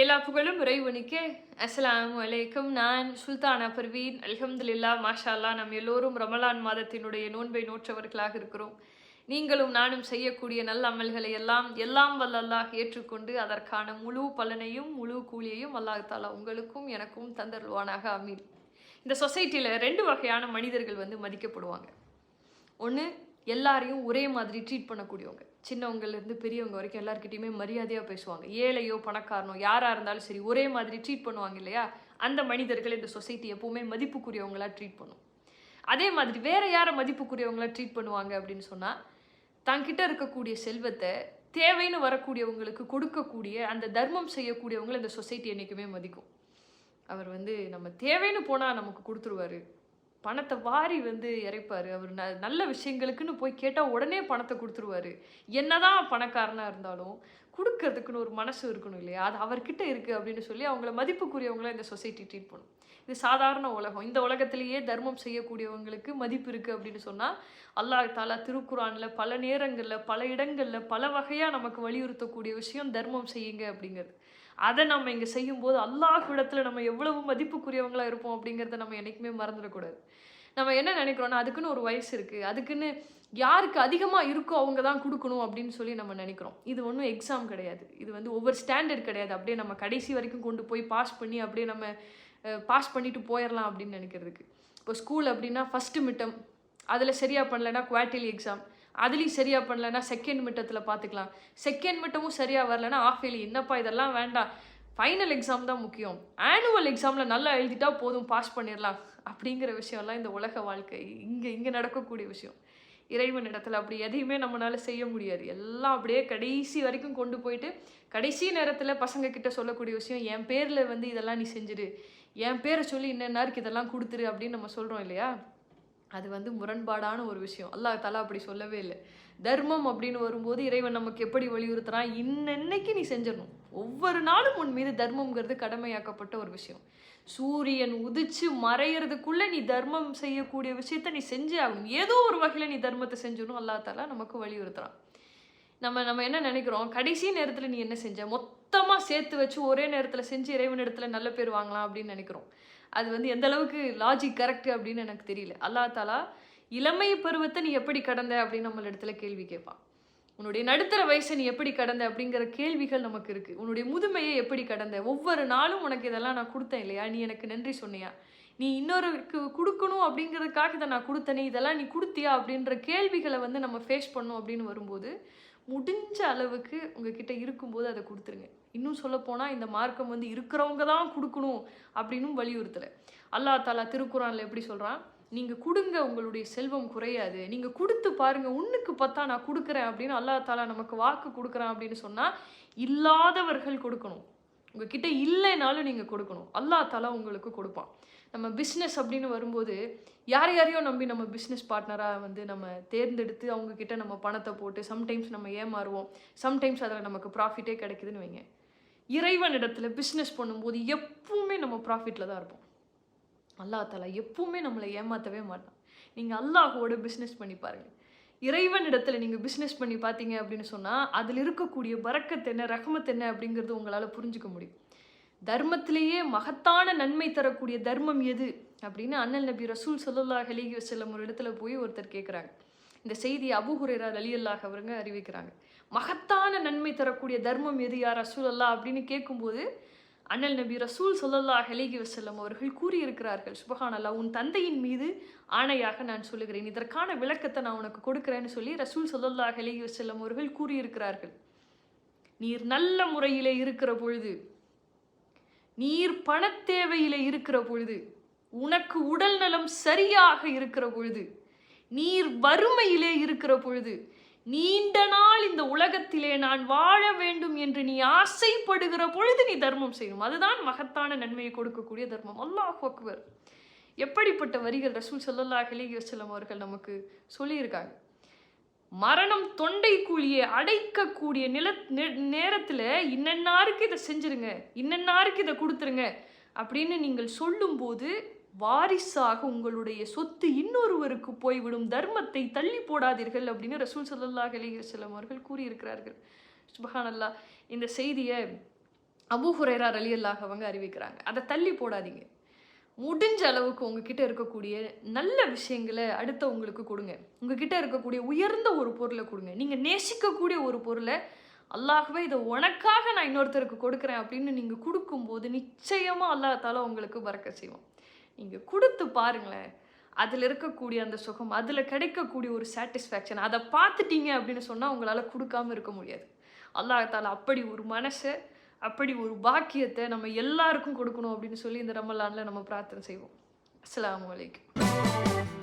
எல்லா புகழும் இறைவனுக்கே. அஸ்ஸலாமு அலைக்கும். நான் சுல்தானா பர்வீன். அல்ஹம்துலில்லா மாஷால்லா நம் எல்லோரும் ரமலான் மாதத்தினுடைய நோன்பை நோற்றவர்களாக இருக்கிறோம். நீங்களும் நானும் செய்யக்கூடிய நல்ல அமல்களை எல்லாம் எல்லாம் வல்லல்லாஹ் ஏற்றுக்கொண்டு அதற்கான முழு பலனையும் முழு கூலியையும் அல்லாஹாலா உங்களுக்கும் எனக்கும் தந்தருள்வானாக. அமீன் இந்த சொசைட்டியில் ரெண்டு வகையான மனிதர்கள் வந்து மதிக்கப்படுவாங்க. ஒன்று எல்லாரையும் ஒரே மாதிரி ட்ரீட் பண்ணக்கூடியவங்க. சின்னவங்கலேருந்து பெரியவங்க வரைக்கும் எல்லாருக்கிட்டையுமே மரியாதையாக பேசுவாங்க. ஏழையோ பணக்காரனோ யாராக இருந்தாலும் சரி ஒரே மாதிரி ட்ரீட் பண்ணுவாங்க இல்லையா? அந்த மனிதர்கள் இந்த சொசைட்டி எப்போவுமே மதிப்புக்குரியவங்களா ட்ரீட் பண்ணும். அதே மாதிரி வேறு யாரை மதிப்புக்குரியவங்களாக ட்ரீட் பண்ணுவாங்க அப்படின்னு சொன்னால் தங்கிட்ட இருக்கக்கூடிய செல்வத்தை தேவைன்னு வரக்கூடியவங்களுக்கு கொடுக்கக்கூடிய அந்த தர்மம் செய்யக்கூடியவங்களை இந்த சொசைட்டி என்றைக்குமே மதிக்கும். அவர் வந்து நம்ம தேவைன்னு போனால் நமக்கு கொடுத்துருவாரு. பணத்தை வாரி வந்து இறைப்பார். அவர் ந நல்ல விஷயங்களுக்குன்னு போய் கேட்டால் உடனே பணத்தை கொடுத்துருவாரு. என்னதான் பணக்காரனாக இருந்தாலும் கொடுக்கறதுக்குன்னு ஒரு மனசு இருக்கணும் இல்லையா? அது அவர்கிட்ட இருக்குது அப்படின்னு சொல்லி அவங்கள மதிப்புக்குரியவங்கள இந்த சொசைட்டி ட்ரீட் பண்ணும். இது சாதாரண உலகம். இந்த உலகத்திலேயே தர்மம் செய்யக்கூடியவங்களுக்கு மதிப்பு இருக்குது அப்படின்னு சொன்னால் அல்லாஹ் தாலா திருக்குறானில் பல நேரங்களில் பல இடங்களில் பல வகையாக நமக்கு வலியுறுத்தக்கூடிய விஷயம் தர்மம் செய்யுங்க அப்படிங்கிறது. அதை நம்ம இங்கே செய்யும்போது அல்லாஹ் இடத்துல நம்ம எவ்வளவு மதிப்புக்குரியவங்களாக இருப்போம் அப்படிங்கிறத நம்ம என்றைக்குமே மறந்துடக்கூடாது நம்ம என்ன நினைக்கிறோன்னா அதுக்குன்னு ஒரு வயசு இருக்குது அதுக்குன்னு யாருக்கு அதிகமாக இருக்கோ அவங்க தான் கொடுக்கணும் அப்படின்னு சொல்லி நம்ம நினைக்கிறோம். இது ஒன்றும் எக்ஸாம் கிடையாது. இது வந்து ஒவ்வொரு ஸ்டாண்டர்ட் கிடையாது. அப்படியே நம்ம கடைசி வரைக்கும் கொண்டு போய் பாஸ் பண்ணி அப்படியே நம்ம பாஸ் பண்ணிட்டு போயிடலாம் அப்படின்னு நினைக்கிறதுக்கு. இப்போ ஸ்கூல் அப்படின்னா ஃபஸ்ட்டு மிட்டம் அதில் சரியாக பண்ணலைன்னா குவார்டர்லி எக்ஸாம் அதுலேயும் சரியாக பண்ணலைன்னா செகண்ட் மிட்டத்தில் பார்த்துக்கலாம் செகண்ட் மிட்டமும் சரியாக வரலன்னா ஆஃப் இயர்லி என்னப்பா இதெல்லாம் வேண்டாம். ஃபைனல் எக்ஸாம் தான் முக்கியம். ஆனுவல் எக்ஸாமில் நல்லா எழுதிட்டா போதும் பாஸ் பண்ணிடலாம் அப்படிங்கிற விஷயம்லாம் இந்த உலக வாழ்க்கை. இங்கே இங்கே நடக்கக்கூடிய விஷயம். இறைவன் இடத்துல அப்படி எதையுமே நம்மளால் செய்ய முடியாது. எல்லாம் அப்படியே கடைசி வரைக்கும் கொண்டு போயிட்டு கடைசி நேரத்தில் பசங்க கிட்ட சொல்லக்கூடிய விஷயம் என் பேரில் வந்து இதெல்லாம் நீ செஞ்சிடு என் பேரை சொல்லி இன்னென்னாருக்கு இதெல்லாம் கொடுத்துரு அப்படின்னு நம்ம சொல்கிறோம் இல்லையா? அது வந்து முரண்பாடான ஒரு விஷயம். அல்லாஹ் தலா அப்படி சொல்லவே இல்லை. தர்மம் அப்படின்னு வரும்போது இறைவன் நமக்கு எப்படி வலியுறுத்துறான்? இன்னன்னைக்கு நீ செஞ்சிடணும். ஒவ்வொரு நாளும் உன் மீது தர்மம்ங்கிறது கடமையாக்கப்பட்ட ஒரு விஷயம். சூரியன் உதிச்சு மறையிறதுக்குள்ள நீ தர்மம் செய்யக்கூடிய விஷயத்த நீ செஞ்சே ஆகணும். ஏதோ ஒரு வகையில் நீ தர்மத்தை செஞ்சிடணும். அல்லா தலா நமக்கு வலியுறுத்துறான். நம்ம நம்ம என்ன நினைக்கிறோம்? கடைசி நேரத்தில் நீ என்ன செஞ்ச? மொத்தமாக சேர்த்து வச்சு ஒரே நேரத்தில் செஞ்சு இறைவன் இடத்துல நல்ல பேர் வாங்கலாம் அப்படின்னு நினைக்கிறோம். அது வந்து எந்த அளவுக்கு லாஜிக் கரெக்ட் அப்படின்னு எனக்கு தெரியல. அல்லா தாலா இளமை பருவத்தை நீ எப்படி கடந்த அப்படின்னு நம்மள இடத்துல கேள்வி கேட்பான். உன்னுடைய நடுத்தர வயசை நீ எப்படி கடந்த அப்படிங்கிற கேள்விகள் நமக்கு இருக்குது உன்னுடைய முதுமையை எப்படி கடந்த? ஒவ்வொரு நாளும் உனக்கு இதெல்லாம் நான் கொடுத்தேன் இல்லையா? நீ எனக்கு நன்றி சொன்னியா? நீ இன்னொருக்கு கொடுக்கணும் அப்படிங்கிறதுக்காக இதை நான் கொடுத்தனே? இதெல்லாம் நீ கொடுத்தியா அப்படின்ற கேள்விகளை வந்து நம்ம ஃபேஸ் பண்ணோம் அப்படின்னு வரும்போது முடிஞ்ச அளவுக்கு உங்ககிட்ட இருக்கும்போது அதை கொடுத்துருங்க. இன்னும் சொல்லப்போனால் இந்த மார்க்கம் வந்து இருக்கிறவங்க தான் கொடுக்கணும் அப்படின்னும் வலியுறுத்தலை. அல்லா தாலா திருக்குறானில் எப்படி சொல்கிறான் நீங்கள் கொடுங்க உங்களுடைய செல்வம் குறையாது. நீங்கள் கொடுத்து பாருங்கள் உன்னுக்கு பார்த்தா நான் கொடுக்குறேன் அப்படின்னு அல்லா தாலா நமக்கு வாக்கு கொடுக்குறேன் அப்படின்னு சொன்னால் இல்லாதவர்கள் கொடுக்கணும். உங்ககிட்ட இல்லைனாலும் நீங்கள் கொடுக்கணும். அல்லா தாலா உங்களுக்கு கொடுப்பான். நம்ம பிஸ்னஸ் அப்படின்னு வரும்போது யார் யாரையோ நம்பி நம்ம பிஸ்னஸ் பார்ட்னராக வந்து நம்ம தேர்ந்தெடுத்து அவங்கக்கிட்ட நம்ம பணத்தை போட்டு சம்டைம்ஸ் நம்ம ஏமாறுவோம். சம்டைம்ஸ் அதில் நமக்கு ப்ராஃபிட்டே கிடைக்குதுன்னு வைங்க. இறைவன் இடத்துல பிஸ்னஸ் பண்ணும்போது எப்பவுமே நம்ம ப்ராஃபிட்டில் தான் இருப்போம். அல்லா தாலா எப்பவுமே நம்மளை ஏமாற்றவே மாட்டான். நீங்கள் அல்லாஹோட பிஸ்னஸ் பண்ணி பாருங்கள் இறைவன் நீங்கள் பிஸ்னஸ் பண்ணி பார்த்தீங்க அப்படின்னு சொன்னால் அதில் இருக்கக்கூடிய பறக்கத்து என்ன ரகமத் என்ன அப்படிங்கிறது உங்களால் புரிஞ்சுக்க முடியும். தர்மத்திலேயே மகத்தான நன்மை தரக்கூடிய தர்மம் எது அப்படின்னு அண்ணல் நபி ரசூல் சல்லல்லா அலிஹி வசல்லம் ஒரு இடத்துல போய் ஒருத்தர் கேட்குறாங்க இந்த செய்தி அபு ஹுரேரா அலி அல்லாஹ் அவருங்க அறிவிக்கிறாங்க. மகத்தான நன்மை தரக்கூடிய தர்மம் எது யார் ரசூல் அல்லா அப்படின்னு கேட்கும்போது அண்ணல் நபி ரசூல் சொல்லல்லா ஹலிகி வசல்லம் அவர்கள் கூறியிருக்கிறார்கள் சுபஹானல்லா உன் தந்தையின் மீது ஆணையாக நான் சொல்லுகிறேன். இதற்கான விளக்கத்தை நான் உனக்கு கொடுக்குறேன்னு சொல்லி ரசூல் சொல்லல்லா ஹலிகி வசல்லம் அவர்கள் கூறியிருக்கிறார்கள். நீர் நல்ல முறையிலே இருக்கிற பொழுது நீர் பணத்தேவையிலே இருக்கிற பொழுது உனக்கு உடல் நலம் சரியாக இருக்கிற பொழுது நீர் வறுமையிலே இருக்கிற பொழுது நீண்ட நாள் இந்த உலகத்திலே நான் வாழ வேண்டும் என்று நீ ஆசைப்படுகிற பொழுது நீ தர்மம் செய்யணும். அதுதான் மகத்தான நன்மையை கொடுக்கக்கூடிய தர்மம். அல்லாஹ் அக்பர். எப்படிப்பட்ட வரிகள் ரசூல் சல்லல்லா அலிஹி வசலம் அவர்கள் நமக்கு சொல்லியிருக்காங்க. மரணம் தொண்டை கூலியை அடைக்கக்கூடிய நில நேரத்தில் இன்னன்னாருக்கு இதை செஞ்சிருங்க இன்னன்னாருக்கு இதை கொடுத்துருங்க அப்படின்னு நீங்கள் சொல்லும்போது வாரிசாக உங்களுடைய சொத்து இன்னொருவருக்கு போய்விடும் தர்மத்தை தள்ளி போடாதீர்கள் அப்படின்னு ரசூல் சல்லாஹ் அலி அவர்கள் கூறியிருக்கிறார்கள். சுபஹானல்லா இந்த செய்தியை அபு ஹுரேரா அலி அல்லாஹ் அவங்க அறிவிக்கிறாங்க. அதை தள்ளி போடாதீங்க. முடிஞ்ச அளவுக்கு உங்ககிட்ட இருக்கக்கூடிய நல்ல விஷயங்களை அடுத்தவங்களுக்கு கொடுங்க. உங்ககிட்ட இருக்கக்கூடிய உயர்ந்த ஒரு பொருளை கொடுங்க. நீங்கள் நேசிக்கக்கூடிய ஒரு பொருளை அல்லாஹ்வே இதை உனக்காக நான் இன்னொருத்தருக்கு கொடுக்குறேன் அப்படின்னு நீங்கள் கொடுக்கும்போது நிச்சயமாக அல்லாஹ் உங்களுக்கு பறக்க செய்வோம் நீங்கள் கொடுத்து பாருங்களேன். அதில் இருக்கக்கூடிய அந்த சுகம் அதில் கிடைக்கக்கூடிய ஒரு சாட்டிஸ்ஃபேக்ஷன் அதை பார்த்துட்டீங்க அப்படின்னு சொன்னால் உங்களால் கொடுக்காம இருக்க முடியாது. அல்லாஹால அப்படி ஒரு மனசை அப்படி ஒரு பாக்கியத்தை நம்ம எல்லாருக்கும் கொடுக்கணும் அப்படின்னு சொல்லி இந்த ரமலானில் நம்ம பிரார்த்தனை செய்வோம். அஸ்லாம் வலைக்கம்